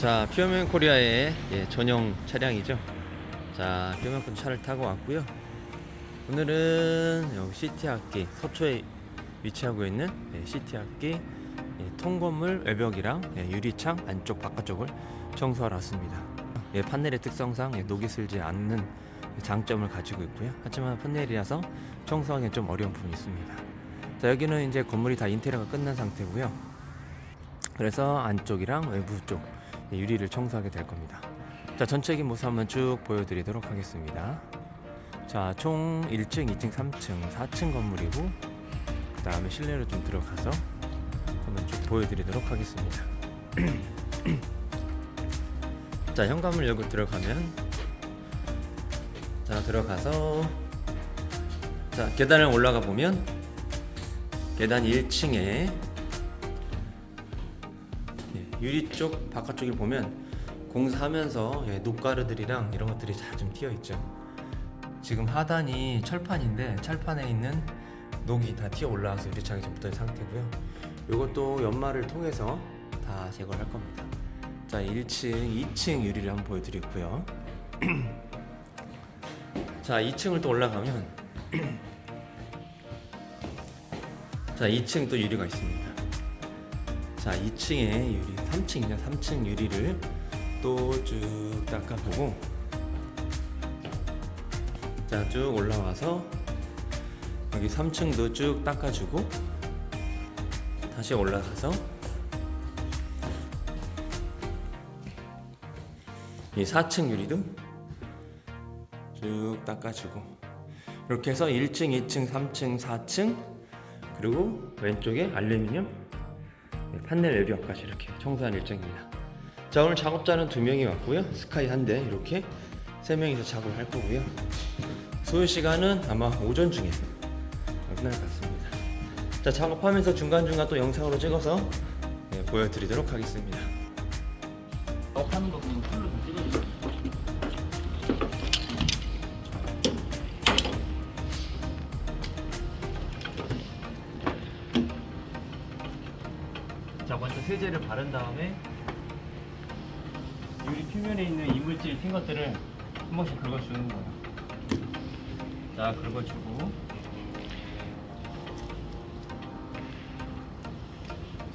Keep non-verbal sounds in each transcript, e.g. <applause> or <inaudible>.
자, 피어맨 코리아의 예, 전용 차량이죠. 자, 피어맨 콘 차를 타고 왔고요. 오늘은 여기 시티 학기 서초에 위치하고 있는 예, 시티 학기 예, 통건물 외벽이랑 예, 유리창 안쪽 바깥쪽을 청소하러 왔습니다. 예, 판넬의 특성상 예, 녹이 슬지 않는 장점을 가지고 있고요. 하지만 판넬이라서 청소하기 좀 어려운 부분이 있습니다. 자, 여기는 이제 건물이 다 인테리어가 끝난 상태고요. 그래서 안쪽이랑 외부 쪽 예, 유리를 청소하게 될 겁니다. 자, 전체적인 모습 한번 쭉 보여드리도록 하겠습니다. 자, 총 1층, 2층, 3층, 4층 건물이고 그 다음에 실내로 좀 들어가서 한번 쭉 보여드리도록 하겠습니다. <clears throat> 자, 현관문 열고 들어가면 자, 들어가서 자, 계단을 올라가 보면 계단 1층에 예, 유리 쪽 바깥쪽을 보면 공사하면서 예, 녹가루들이랑 이런 것들이 잘 좀 튀어 있죠. 지금 하단이 철판인데 철판에 있는 녹이 다 튀어 올라와서 유리창이 좀 붙어 있는 상태고요. 이것도 연마를 통해서 다 제거를 할 겁니다. 자, 1층, 2층 유리를 한번 보여드리고요. <clears throat> 자, 2층을 또 올라가면 <clears throat> 자, 2층 또 유리가 있습니다. 자, 2층에 유리, 3층이냐, 3층 유리를 또 쭉 닦아보고. 자, 쭉 올라와서 여기 3층도 쭉 닦아주고 다시 올라가서 이 4층 유리도 쭉 닦아주고. 이렇게 해서 1층, 2층, 3층, 4층 그리고 왼쪽에 알루미늄 네, 판넬 외벽까지 이렇게 청소한 일정입니다. 자 오늘 작업자는 두 명이 왔고요. 스카이 한 대 이렇게 세 명이서 작업을 할 거고요. 소요 시간은 아마 오전 중에 끝날 것 같습니다. 자 작업하면서 중간 중간 또 영상으로 찍어서 네, 보여드리도록 하겠습니다. 작업하는 거 그냥 풀로 다 찍어주세요. 자 먼저 세제를 바른 다음에 유리 표면에 있는 이물질 튄 것들을 한 번씩 긁어주는 거예요. 자 긁어주고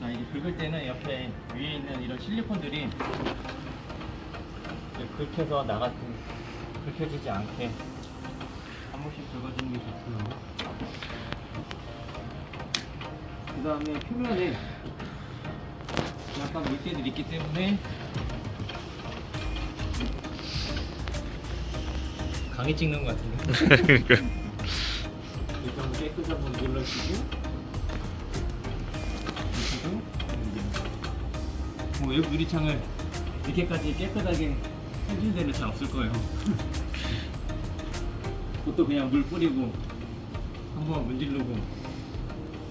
자 이제 긁을 때는 옆에 위에 있는 이런 실리콘들이 긁혀서 나갔 긁혀지지 않게 한 번씩 긁어주는 게 좋고요. 그 다음에 표면에 약간 물때들이 있기 때문에 강의 찍는 것 같은데. <laughs> 일단 깨끗이 한번 눌러주고 그리고 뭐 외부 유리창을 이렇게까지 깨끗하게 해줄 데는 잘 없을 거예요. <laughs> 보통 그냥 물 뿌리고 한번 문지르고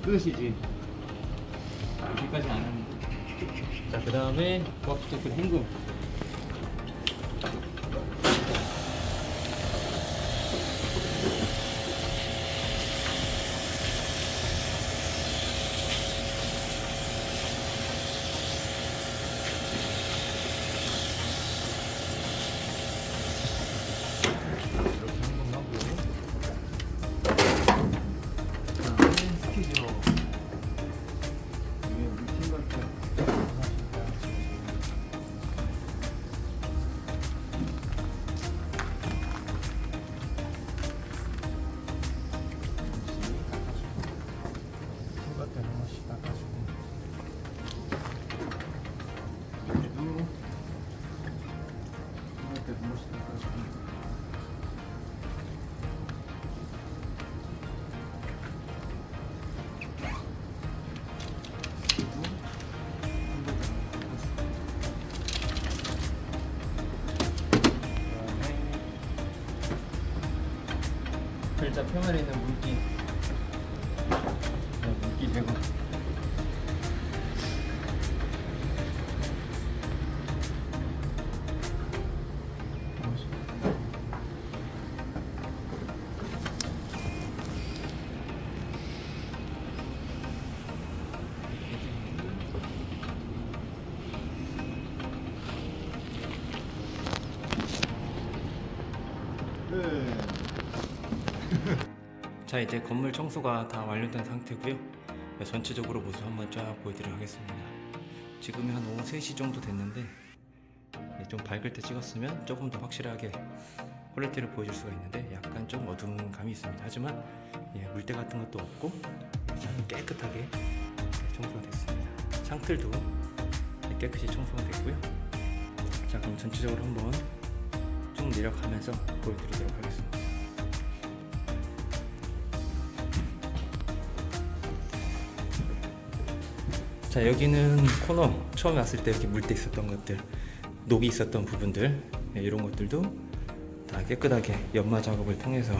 끝이지. 이렇게까지 안 하는데. 자, 그 다음에 버프테크 헹굼. 글자 표면에 있는 물기. 네, 물기 제거 자 이제 건물 청소가 다 완료된 상태고요. 네, 전체적으로 모습 한번 쫙 보여드리도록 하겠습니다. 지금이 한 오후 3시 정도 됐는데 네, 좀 밝을 때 찍었으면 조금 더 확실하게 퀄리티를 보여줄 수가 있는데 약간 좀 어두운 감이 있습니다. 하지만 예, 물때 같은 것도 없고 참 깨끗하게 네, 청소가 됐습니다. 창틀도 네, 깨끗이 청소가 됐고요. 자 그럼 전체적으로 한번 쭉 내려가면서 보여드리도록 하겠습니다. 자 여기는 코너 처음에 왔을 때 이렇게 물때 있었던 것들 녹이 있었던 부분들 네, 이런 것들도 다 깨끗하게 연마 작업을 통해서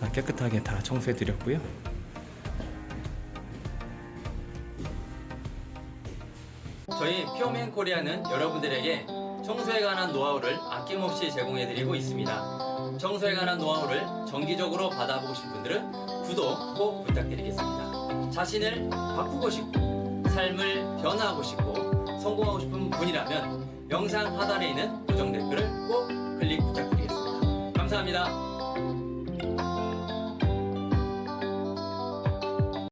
다 깨끗하게 다 청소해 드렸고요. 저희 피어맨 코리아는 여러분들에게 청소에 관한 노하우를 아낌없이 제공해 드리고 있습니다. 청소에 관한 노하우를 정기적으로 받아보고 싶은 분들은 구독 꼭 부탁드리겠습니다. 자신을 바꾸고 싶고 삶을 변화하고 싶고 성공하고 싶은 분이라면 영상 하단에 있는 고정 댓글을 꼭 클릭 부탁드리겠습니다. 감사합니다.